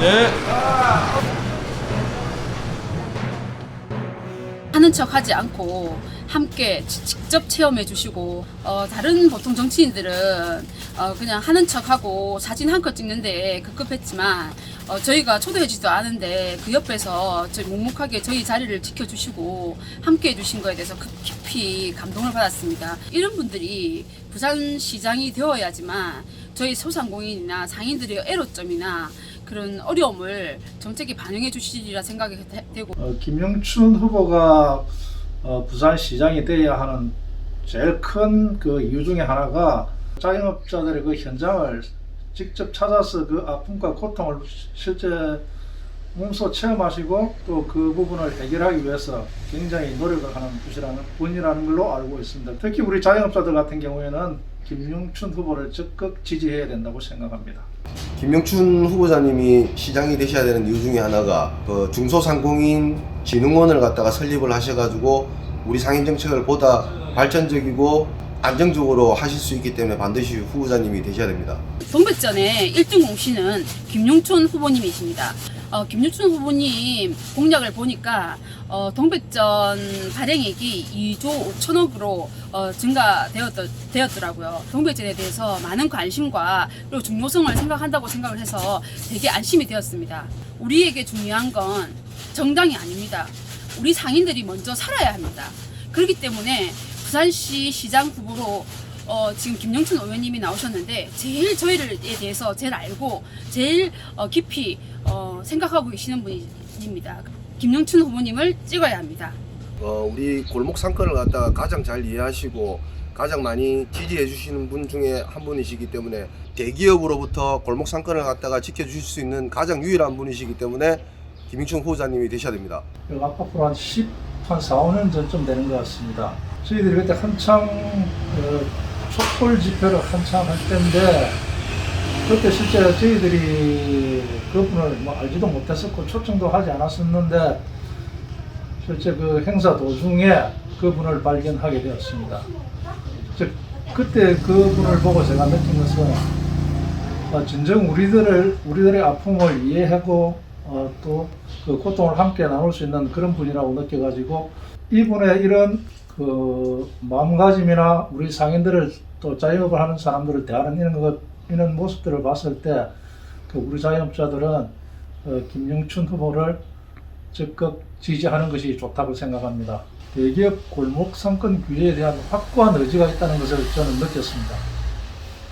네. 하는 척 하지 않고 함께 지- 직접 체험해 주시고 어, 다른 보통 정치인들은 어, 그냥 하는 척 하고 사진 한 컷 찍는데 급급했지만 어, 저희가 초대해 주지도 않은데 그 옆에서 저희 묵묵하게 저희 자리를 지켜주시고 함께 해주신 거에 대해서 급- 깊이 감동을 받았습니다. 이런 분들이 부산시장이 되어야지만 저희 소상공인이나 상인들의 애로점이나 그런 어려움을 정책에 반영해 주시리라 생각이 되- 되고 어, 김영춘 후보가 어, 부산시장이 돼야 하는 제일 큰 그 이유 중에 하나가 자영업자들의 그 현장을 직접 찾아서 그 아픔과 고통을 실제 몸소 체험하시고 또 그 부분을 해결하기 위해서 굉장히 노력을 하는 분이라는 걸로 알고 있습니다. 특히 우리 자영업자들 같은 경우에는 김영춘 후보를 적극 지지해야 된다고 생각합니다. 김명춘 후보자님이 시장이 되셔야 되는 이유 중에 하나가 그 중소상공인 진흥원을 갖다가 설립을 하셔가지고 우리 상인 정책을 보다 발전적이고 안정적으로 하실 수 있기 때문에 반드시 후보자님이 되셔야 됩니다. 동백전의 1등 공신은 김용춘 후보님이십니다. 어, 김용춘 후보님 공약을 보니까 어, 동백전 발행액이 2조 5천억으로 어, 증가되었더 라고요. 동백전에 대해서 많은 관심과 그리고 중요성을 생각한다고 생각을 해서 되게 안심이 되었습니다. 우리에게 중요한 건 정당이 아닙니다. 우리 상인들이 먼저 살아야 합니다. 그렇기 때문에 부산시 시장 후보로 어, 지금 김영춘 의원님이 나오셨는데 제일 저희를 에 대해서 제일 알고 제일 어, 깊이 어, 생각하고 계시는 분입니다. 김영춘 후보님을 찍어야 합니다. 어, 우리 골목 상권을 갖다가 가장 잘 이해하시고 가장 많이 지지해 주시는 분 중에 한 분이시기 때문에 대기업으로부터 골목 상권을 갖다가 지켜 주실 수 있는 가장 유일한 분이시기 때문에 김인춘 후보자님이 되셔야 됩니다. 그 앞으로 한 10, 한 4, 5년 전쯤 되는 것 같습니다. 저희들이 그때 한창 어, 촛불 집회를 한창 할 때인데 그때 실제 저희들이 그분을 뭐 알지도 못했었고 초청도 하지 않았었는데 실제 그 행사 도중에 그분을 발견하게 되었습니다. 즉 그때 그분을 보고 제가 느낀 것은 어, 진정 우리들을 우리들의 아픔을 이해하고 어, 또그 고통을 함께 나눌 수 있는 그런 분이라고 느껴가지고 이분의 이런 그 마음가짐이나 우리 상인들을 또 자영업을 하는 사람들을 대하는 이런 것 이런 모습들을 봤을 때 그 우리 자영업자들은 어, 김영춘 후보를 적극 지지하는 것이 좋다고 생각합니다. 대기업 골목 상권 규제에 대한 확고한 의지가 있다는 것을 저는 느꼈습니다.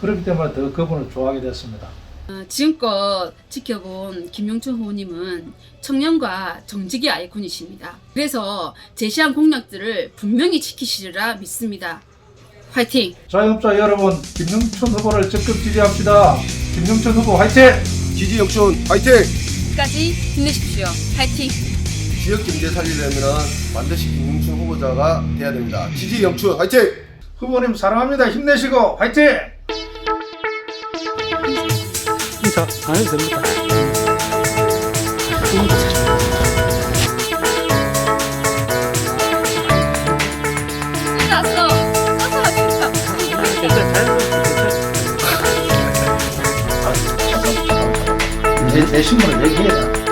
그렇기 때문에 더 그분을 좋아하게 됐습니다. 어, 지금껏 지켜본 김용춘 후보님은 청년과 정직의 아이콘이십니다. 그래서 제시한 공약들을 분명히 지키시리라 믿습니다. 화이팅! 자영업자 여러분, 김영춘 후보를 적극 지지합시다. 김영춘 후보 화이팅! 지지 영춘 화이팅! 끝까지 힘내십시오. 화이팅! 지역 경제 살리려면 반드시 김용춘 후보자가 돼야 됩니다. 지지 영춘 화이팅! 후보님 사랑합니다. 힘내시고 화이팅! 인사 안 해도 됩니다. 이제 내 신문을 얘기해라.